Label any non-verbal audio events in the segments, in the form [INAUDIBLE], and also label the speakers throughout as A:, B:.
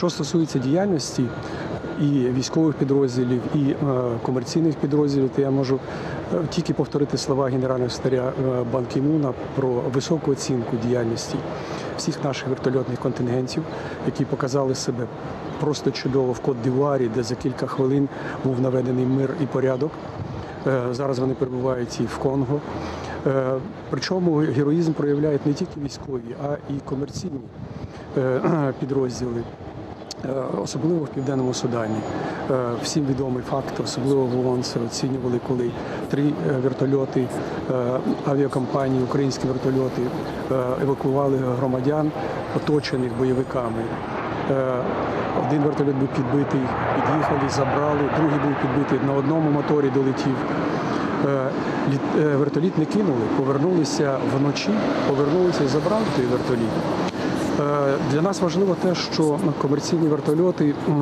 A: Що стосується діяльності і військових підрозділів, і е, комерційних підрозділів, то я можу е, тільки повторити слова генерального секретаря е, Бан Кі-муна про високу оцінку діяльності всіх наших вертольотних контингентів, які показали себе просто чудово в Кот-Дівуарі, де за кілька хвилин був наведений мир і порядок. Зараз вони перебувають і в Конго. Причому героїзм проявляють не тільки військові, а і комерційні [CLEARS THROAT] підрозділи. Е, Особливо в південному Судані. Е, Всім відомий факт, особливо в ООН це оцінювали, коли три е, вертольоти авіакомпанії, українські вертольоти е, евакуювали громадян, оточених бойовиками. Один вертольот був підбитий, під'їхали, забрали, другий був підбитий на одному моторі долетів. Літ- Вертоліт не кинули, повернулися вночі, повернулися і забрали той вертоліт. Е, Для нас важливо те, що комерційні вертольоти е,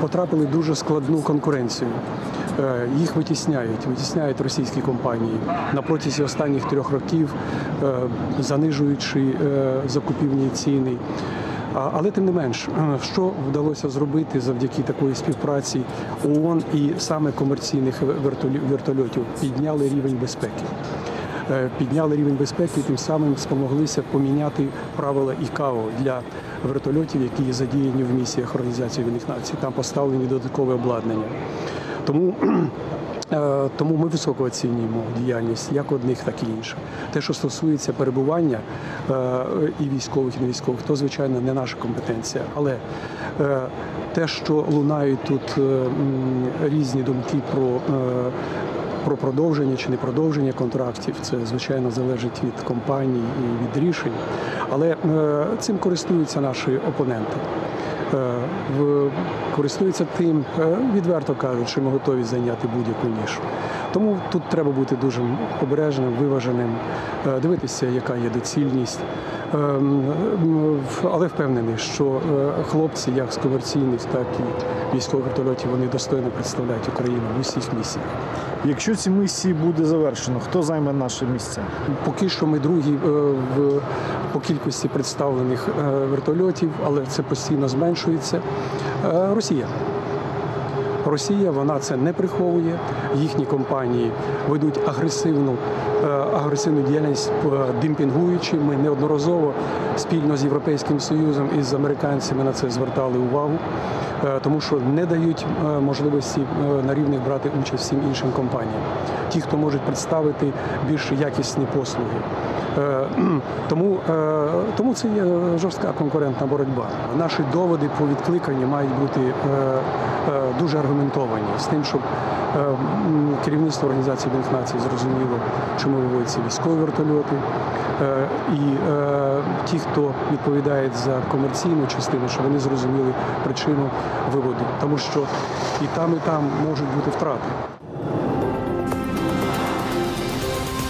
A: потрапили в дуже складну конкуренцію. Е, Їх витісняють, витісняють російські компанії на протязі останніх трьох років, занижуючи закупівні ціни. Але тим не менш, що вдалося зробити завдяки такої співпраці ООН і саме комерційних вертольотів підняли рівень безпеки. Е, Підняли рівень безпеки і тим самим спомоглися поміняти правила ІКАО для вертольотів, які задіяні в місіях Організації Об'єднаних Націй. Там поставлені додаткове обладнання. Тому Е, Тому ми високо оцінюємо діяльність як одних, так і інших. Те, що стосується перебування е, і військових, і не військових, то звичайно не наша компетенція. Але те, що лунають тут різні думки про. Про продовження чи не продовження контрактів, це звичайно залежить від компаній і від рішень, але е, цим користуються наші опоненти. Е, користуються тим, е, відверто кажуть, що ми готові зайняти будь-яку нішу. Тому тут треба бути дуже обережним, виваженим, дивитися, яка є доцільність. Ем, Але впевнений, що е, хлопці, як з комерційних, так і військових вертольотів, вони достойно представляють Україну в усіх місіях.
B: Якщо ці місії буде завершено, хто займе наше місце?
A: Поки що ми другі е, в по кількості представлених е, вертольотів, але це постійно зменшується. Росія. Росія вона це не приховує. Їхні компанії ведуть агресивну, е, агресивну діяльність, е, демпінгуючи. Ми неодноразово спільно з Європейським Союзом і з американцями на це звертали увагу, е, тому що не дають можливості на рівних брати участь всім іншим компаніям. Ті, хто можуть представити більш якісні послуги. Тому, тому це є жорстка конкурентна боротьба. Наші доводи по відкликанню мають бути дуже аргументовані з тим, щоб е, керівництво організації Об'єднаних Націй зрозуміло, чому виводяться військові вертольоти, е, і е, ті, хто відповідають за комерційну частину, щоб вони зрозуміли причину виводу, тому що і там, і там можуть бути втрати.